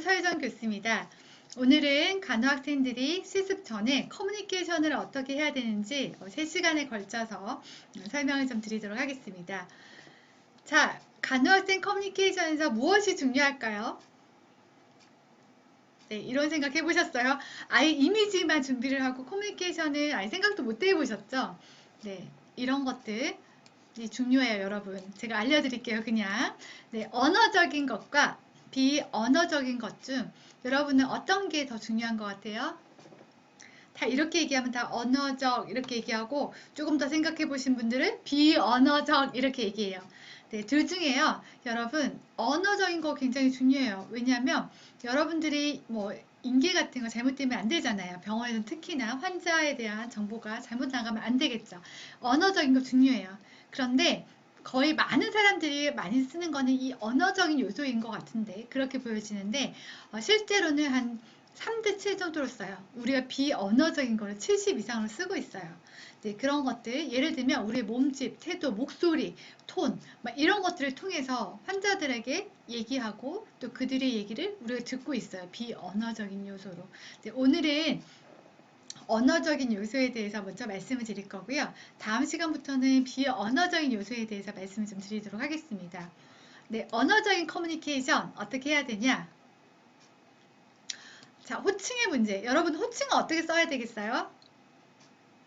서혜정 교수입니다. 오늘은 간호 학생들이 실습 전에 커뮤니케이션을 어떻게 해야 되는지 3시간에 걸쳐서 설명을 좀 드리도록 하겠습니다. 자, 간호 학생 커뮤니케이션에서 무엇이 중요할까요? 네, 이런 생각 해보셨어요? 아예 이미지만 준비를 하고 커뮤니케이션을 아예 생각도 못 해보셨죠? 네, 이런 것들 중요해요, 여러분. 제가 알려드릴게요, 그냥. 네, 언어적인 것과 비언어적인 것 중 여러분은 어떤 게 더 중요한 것 같아요? 다 이렇게 얘기하면 다 언어적 이렇게 얘기하고 조금 더 생각해 보신 분들은 비언어적 이렇게 얘기해요. 네, 둘 중에요. 여러분 언어적인 거 굉장히 중요해요. 왜냐하면 여러분들이 뭐 인계 같은 거 잘못되면 안 되잖아요. 병원에는 특히나 환자에 대한 정보가 잘못 나가면 안 되겠죠. 언어적인 거 중요해요. 그런데 거의 많은 사람들이 많이 쓰는 거는 이 언어적인 요소인 것 같은데 그렇게 보여지는데 어, 실제로는 한 3대 7 정도로 써요. 우리가 비언어적인 거를 70 이상으로 쓰고 있어요. 네, 그런 것들 예를 들면 우리의 몸집, 태도, 목소리, 톤 이런 것들을 통해서 환자들에게 얘기하고 또 그들의 얘기를 우리가 듣고 있어요. 비언어적인 요소로. 네, 오늘은 언어적인 요소에 대해서 먼저 말씀을 드릴 거고요. 다음 시간부터는 비언어적인 요소에 대해서 말씀을 좀 드리도록 하겠습니다. 네, 언어적인 커뮤니케이션 어떻게 해야 되냐? 자, 호칭의 문제. 여러분 호칭은 어떻게 써야 되겠어요?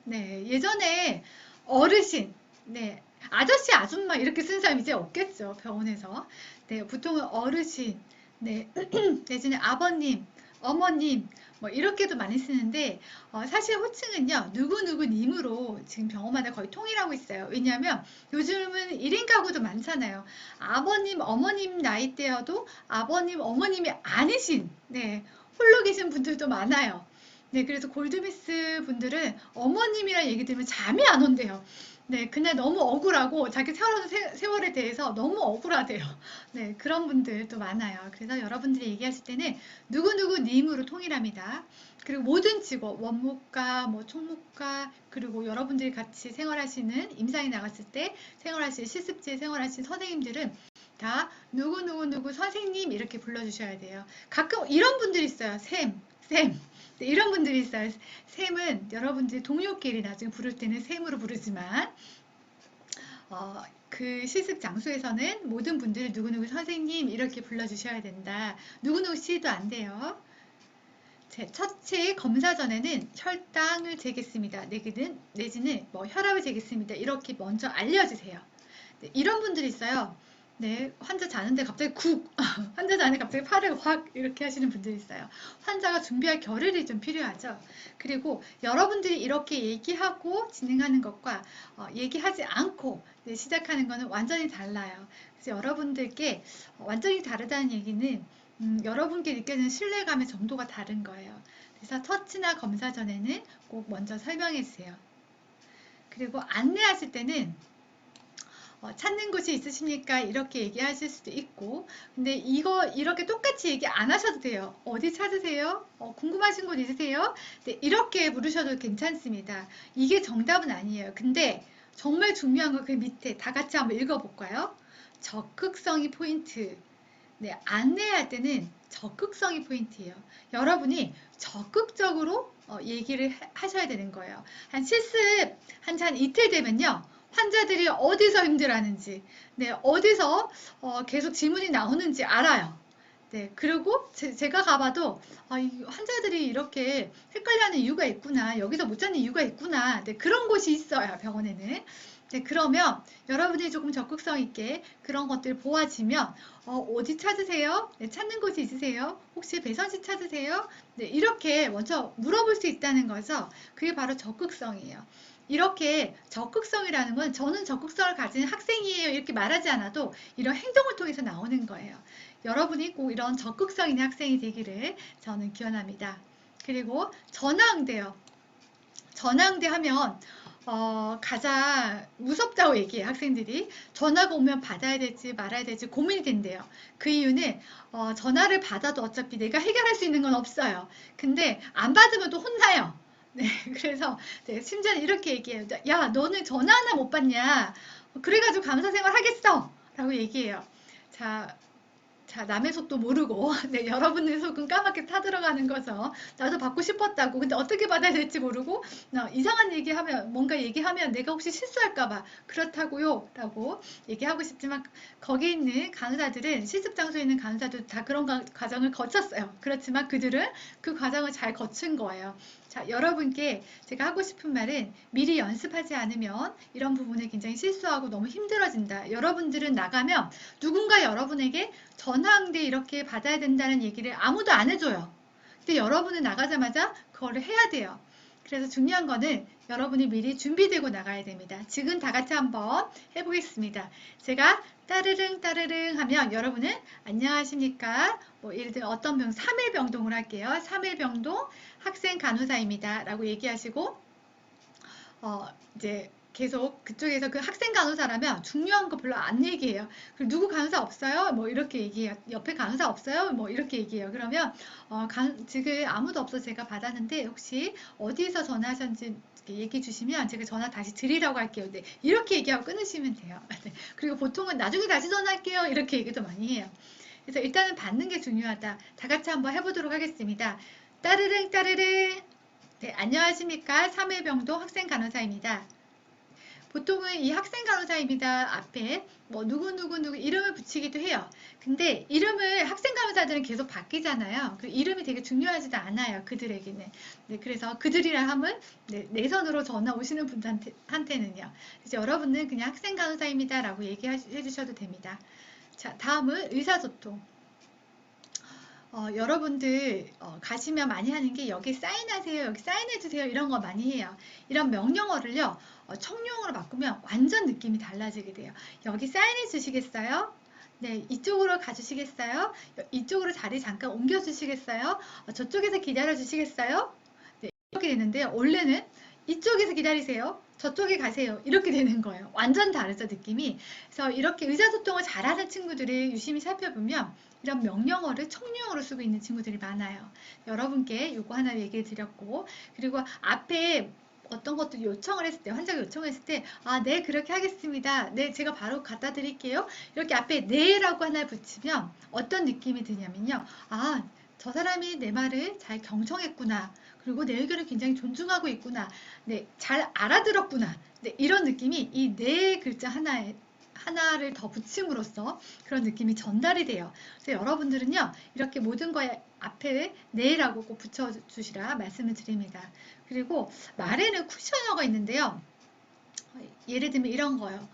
네, 예전에 어르신, 네, 아저씨, 아줌마 이렇게 쓴 사람 이제 없겠죠, 병원에서. 네, 보통은 어르신, 네, 예전에 아버님, 어머님, 뭐 이렇게도 많이 쓰는데 어, 사실 호칭은요 누구누구 님으로 지금 병원마다 거의 통일하고 있어요. 왜냐하면 요즘은 1인 가구도 많잖아요. 아버님 어머님 나이대여도 아버님 어머님이 아니신 네 홀로 계신 분들도 많아요. 네 그래서 골드미스 분들은 어머님이란 얘기 들으면 잠이 안 온대요 네, 그날 너무 억울하고 자기 세월, 세월에 대해서 너무 억울하대요. 네, 그런 분들도 많아요. 그래서 여러분들이 얘기하실 때는 누구누구 님으로 통일합니다. 그리고 모든 직업, 원무과, 뭐 총무과, 그리고 여러분들이 같이 생활하시는 임상이 나갔을 때 생활하실 실습지에 생활하신 선생님들은 다 누구누구누구 선생님 이렇게 불러주셔야 돼요. 가끔 이런 분들이 있어요. 샘, 샘. 네, 이런 분들이 있어요. 샘은 여러분들이 동료끼리 나중에 부를 때는 샘으로 부르지만 어, 그 실습 장소에서는 모든 분들을 누구누구 선생님 이렇게 불러주셔야 된다. 누구누구 씨도 안 돼요. 제 첫째 검사 전에는 혈당을 재겠습니다. 내지는, 내지는 뭐 혈압을 재겠습니다. 이렇게 먼저 알려주세요. 네, 이런 분들이 있어요. 네, 환자 자는데 갑자기 쿡, 환자 자는데 갑자기 팔을 확 이렇게 하시는 분들이 있어요. 환자가 준비할 겨를이 좀 필요하죠. 그리고 여러분들이 이렇게 얘기하고 진행하는 것과 어, 얘기하지 않고 네, 시작하는 것은 완전히 달라요. 그래서 여러분들께 완전히 다르다는 얘기는 음, 여러분께 느껴지는 신뢰감의 정도가 다른 거예요. 그래서 터치나 검사 전에는 꼭 먼저 설명해 주세요. 그리고 안내하실 때는 어, 찾는 곳이 있으십니까? 이렇게 얘기하실 수도 있고 근데 이거 이렇게 똑같이 얘기 안 하셔도 돼요. 어디 찾으세요? 어, 궁금하신 곳 있으세요? 네, 이렇게 물으셔도 괜찮습니다. 이게 정답은 아니에요. 근데 정말 중요한 건그 밑에 다 같이 한번 읽어볼까요? 적극성이 포인트. 네, 안내할 때는 적극성이 포인트예요. 여러분이 적극적으로 어, 얘기를 하셔야 되는 거예요. 한 실습 한, 한 이틀 되면요. 환자들이 어디서 힘들어하는지, 네, 어디서 어, 계속 질문이 나오는지 알아요. 네, 그리고 제, 가 가봐도 아, 환자들이 이렇게 헷갈려하는 이유가 있구나, 여기서 못 찾는 이유가 있구나, 네, 그런 곳이 있어요 병원에는. 네, 그러면 여러분이 조금 적극성 있게 그런 것들 보아지면 어, 디 찾으세요? 네, 찾는 곳이 있으세요? 혹시 배선시 찾으세요? 네, 이렇게 먼저 물어볼 수 있다는 거죠. 그게 바로 적극성이에요. 이렇게 적극성이라는 건 저는 적극성을 가진 학생이에요 이렇게 말하지 않아도 이런 행동을 통해서 나오는 거예요. 여러분이 꼭 이런 적극성 있는 학생이 되기를 저는 기원합니다. 그리고 전화응대요. 전화응대 하면 어, 가장 무섭다고 얘기해요 학생들이 전화가 오면 받아야 될지 말아야 될지 고민이 된대요 그 이유는 어, 전화를 받아도 어차피 내가 해결할 수 있는 건 없어요 근데 안 받으면 또 혼나요 네, 그래서 네, 심지어는 이렇게 얘기해요. 야, 너는 전화 하나 못 받냐? 그래가지고 감사 생활 하겠어. 라고 얘기해요. 자, 자, 남의 속도 모르고, 네, 여러분의 속은 까맣게 타들어가는 거죠. 나도 받고 싶었다고. 근데 어떻게 받아야 될지 모르고, 어, 이상한 얘기하면, 뭔가 얘기하면 내가 혹시 실수할까봐, 그렇다고요. 라고 얘기하고 싶지만, 거기 있는 강사들은, 실습 장소에 있는 강사도 다 그런 과- 과정을 거쳤어요. 그렇지만 그들은 그 과정을 잘 거친 거예요. 자, 여러분께 제가 하고 싶은 말은 미리 연습하지 않으면 이런 부분에 굉장히 실수하고 너무 힘들어진다. 여러분들은 나가면 누군가 여러분에게 전화응대 이렇게 받아야 된다는 얘기를 아무도 안 해줘요. 근데 여러분은 나가자마자 그거를 해야 돼요. 그래서 중요한 거는 여러분이 미리 준비되고 나가야 됩니다. 지금 다 같이 한번 해보겠습니다. 제가 따르릉 따르릉 하면 여러분은 안녕하십니까? 뭐 예를 들어 어떤 병, 3일 병동을 할게요. 3일 병동 학생 간호사입니다. 라고 얘기하시고 어, 이제 계속 그쪽에서 그 학생 간호사라면 중요한 거 별로 안 얘기해요. 그리고 누구 간호사 없어요? 뭐 이렇게 얘기해요. 옆에 간호사 없어요? 뭐 이렇게 얘기해요. 그러면 어, 간- 지금 아무도 없어 제가 받았는데 혹시 어디에서 전화하셨는지 얘기해 주시면 제가 전화 다시 드리라고 할게요. 네, 이렇게 얘기하고 끊으시면 돼요. 네, 그리고 보통은 나중에 다시 전화할게요. 이렇게 얘기도 많이 해요. 그래서 일단은 받는 게 중요하다. 다 같이 한번 해보도록 하겠습니다. 따르릉 따르릉. 네, 안녕하십니까. 3회 병동 학생 간호사입니다. 보통은 이 학생 간호사입니다 앞에 뭐 누구누구 누구 이름을 붙이기도 해요. 근데 이름을 학생 간호사들은 계속 바뀌잖아요. 그 이름이 되게 중요하지도 않아요. 그들에게는. 네, 그래서 그들이라 함은 네, 내선으로 전화 오시는 분한테는요. 그래서 여러분은 그냥 학생 간호사입니다 라고 얘기해 주셔도 됩니다. 자, 다음은 의사소통. 어, 여러분들 어, 가시면 많이 하는 게 여기 사인하세요, 여기 사인해주세요 이런 거 많이 해요. 이런 명령어를요 어, 청룡으로 바꾸면 완전 느낌이 달라지게 돼요. 여기 사인해 주시겠어요? 네, 이쪽으로 가주시겠어요? 여- 이쪽으로 자리 잠깐 옮겨 주시겠어요? 어, 저쪽에서 기다려 주시겠어요? 네, 이렇게 되는데요. 원래는 이쪽에서 기다리세요. 저쪽에 가세요. 이렇게 되는 거예요. 완전 다르죠, 느낌이. 그래서 이렇게 의사소통을 잘하는 친구들을 유심히 살펴보면 이런 명령어를 청룡으로 쓰고 있는 친구들이 많아요. 여러분께 요거 하나 얘기해 드렸고, 그리고 앞에 어떤 것도 요청을 했을 때, 환자가 요청했을 때, 아, 네, 그렇게 하겠습니다. 네, 제가 바로 갖다 드릴게요. 이렇게 앞에 네 라고 하나 붙이면 어떤 느낌이 드냐면요. 아, 저 사람이 내 말을 잘 경청했구나. 그리고 내 의견을 굉장히 존중하고 있구나. 네, 잘 알아들었구나. 네, 이런 느낌이 이 네 글자 하나에 하나를 더 붙임으로써 그런 느낌이 전달이 돼요. 그래서 여러분들은요, 이렇게 모든 거에 앞에 네라고 꼭 붙여주시라 말씀을 드립니다. 그리고 말에는 쿠셔너가 있는데요. 어, 예를 들면 이런 거요.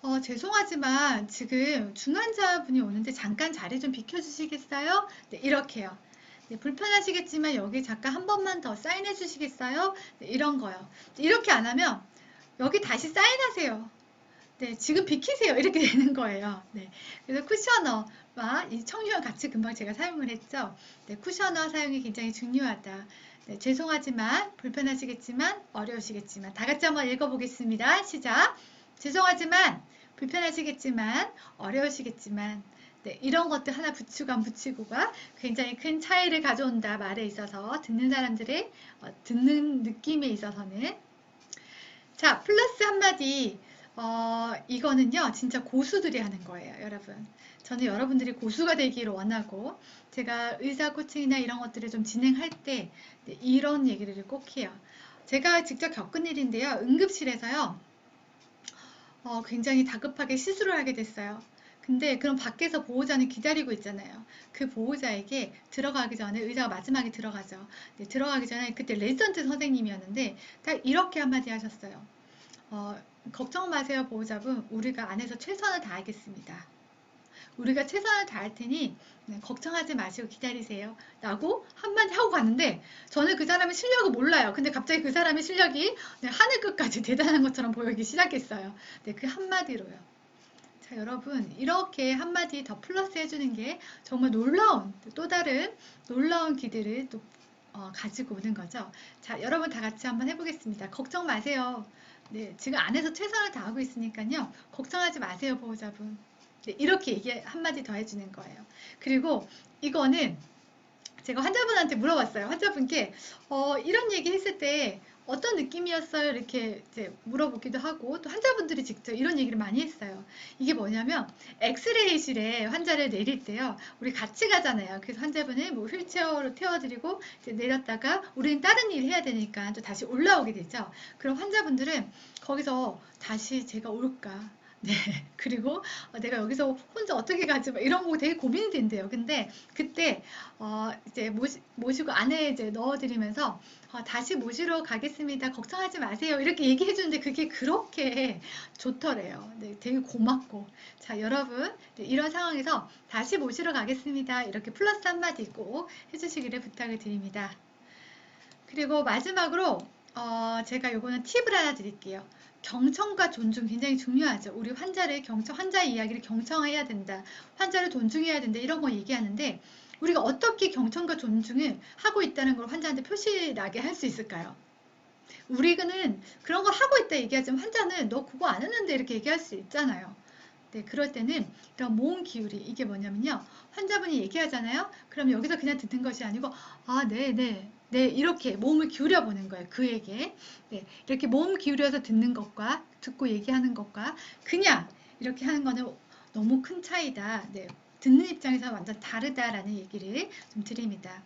어, 죄송하지만 지금 중환자분이 오는데 잠깐 자리 좀 비켜주시겠어요? 네, 이렇게요. 네, 불편하시겠지만 여기 잠깐 한 번만 더 사인해 주시겠어요? 네, 이런 거요. 이렇게 안 하면 여기 다시 사인하세요. 네, 지금 비키세요. 이렇게 되는 거예요. 네, 그래서 쿠셔너와 이 청유와 같이 금방 제가 사용을 했죠. 네, 쿠셔너 사용이 굉장히 중요하다. 네, 죄송하지만 불편하시겠지만 어려우시겠지만 다 같이 한번 읽어보겠습니다. 시작. 죄송하지만 불편하시겠지만 어려우시겠지만 네, 이런 것들 하나 붙이고 안 붙이고가 굉장히 큰 차이를 가져온다 말에 있어서 듣는 사람들의 어, 듣는 느낌에 있어서는 자 플러스 한마디 어, 이거는요 진짜 고수들이 하는 거예요 여러분 저는 여러분들이 고수가 되기를 원하고 제가 의사 코칭이나 이런 것들을 좀 진행할 때 네, 이런 얘기를 꼭 해요 제가 직접 겪은 일인데요 응급실에서요 어, 굉장히 다급하게 시술을 하게 됐어요. 근데 그럼 밖에서 보호자는 기다리고 있잖아요. 그 보호자에게 들어가기 전에 의사가 마지막에 들어가죠. 네, 들어가기 전에 그때 레지던트 선생님이었는데 딱 이렇게 한마디 하셨어요. 어, 걱정 마세요, 보호자분. 우리가 안에서 최선을 다하겠습니다. 우리가 최선을 다할 테니 네, 걱정하지 마시고 기다리세요. 라고 한마디 하고 갔는데 저는 그 사람의 실력을 몰라요. 근데 갑자기 그 사람의 실력이 네, 하늘 끝까지 대단한 것처럼 보이기 시작했어요. 네, 그 한마디로요. 자, 여러분, 이렇게 한마디 더 플러스 해주는 게 정말 놀라운, 또 다른 놀라운 기대를 또 어, 가지고 오는 거죠. 자, 여러분 다 같이 한번 해보겠습니다. 걱정 마세요. 네, 지금 안에서 최선을 다하고 있으니까요. 걱정하지 마세요, 보호자분. 네, 이렇게 얘기 한마디 더 해주는 거예요. 그리고 이거는 제가 환자분한테 물어봤어요. 환자분께 어, 이런 얘기 했을 때 어떤 느낌이었어요? 이렇게 이제 물어보기도 하고 또 환자분들이 직접 이런 얘기를 많이 했어요. 이게 뭐냐면 엑스레이실에 환자를 내릴 때요. 우리 같이 가잖아요. 그래서 환자분을 뭐 휠체어로 태워드리고 이제 내렸다가 우리는 다른 일 해야 되니까 또 다시 올라오게 되죠. 그럼 환자분들은 거기서 다시 제가 올까? 네. 그리고 어, 내가 여기서 혼자 어떻게 가지? 막 이런 거 되게 고민이 된대요. 근데 그때 어, 이제 모시, 모시고 안에 이제 넣어드리면서 어, 다시 모시러 가겠습니다. 걱정하지 마세요. 이렇게 얘기해 주는데 그게 그렇게 좋더래요. 네, 되게 고맙고. 자, 여러분, 네, 이런 상황에서 다시 모시러 가겠습니다. 이렇게 플러스 한마디 꼭 해주시기를 부탁을 드립니다. 그리고 마지막으로 어, 제가 요거는 팁을 하나 드릴게요. 경청과 존중 굉장히 중요하죠. 우리 환자를 경청, 환자의 이야기를 경청해야 된다. 환자를 존중해야 된다. 이런 거 얘기하는데 우리가 어떻게 경청과 존중을 하고 있다는 걸 환자한테 표시나게 할 수 있을까요? 우리는 그런 걸 하고 있다 얘기하지만 환자는 너 그거 안 했는데 이렇게 얘기할 수 있잖아요. 네, 그럴 때는 이런 모음 기울이 이게 뭐냐면요. 환자분이 얘기하잖아요. 그럼 여기서 그냥 듣는 것이 아니고 아, 네, 네. 네, 이렇게 몸을 기울여 보는 거예요. 그에게. 네, 이렇게 몸 기울여서 듣는 것과 듣고 얘기하는 것과 그냥 이렇게 하는 거는 너무 큰 차이다. 네, 듣는 입장에서 완전 다르다라는 얘기를 좀 드립니다.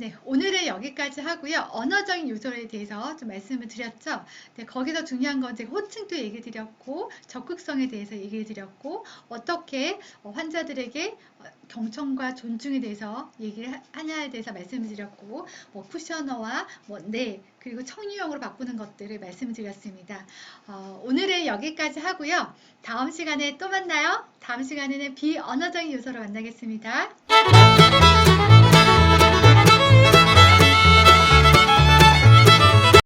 네, 오늘은 여기까지 하고요. 언어적인 요소에 대해서 좀 말씀을 드렸죠. 네, 거기서 중요한 건 제가 호칭도 얘기 드렸고, 적극성에 대해서 얘기 드렸고, 어떻게 어, 환자들에게 어, 경청과 존중에 대해서 얘기를 하- 하냐에 대해서 말씀을 드렸고, 뭐 쿠셔너와 뭐 네, 그리고 청유형으로 바꾸는 것들을 말씀을 드렸습니다. 어, 오늘은 여기까지 하고요. 다음 시간에 또 만나요. 다음 시간에는 비언어적인 요소로 만나겠습니다.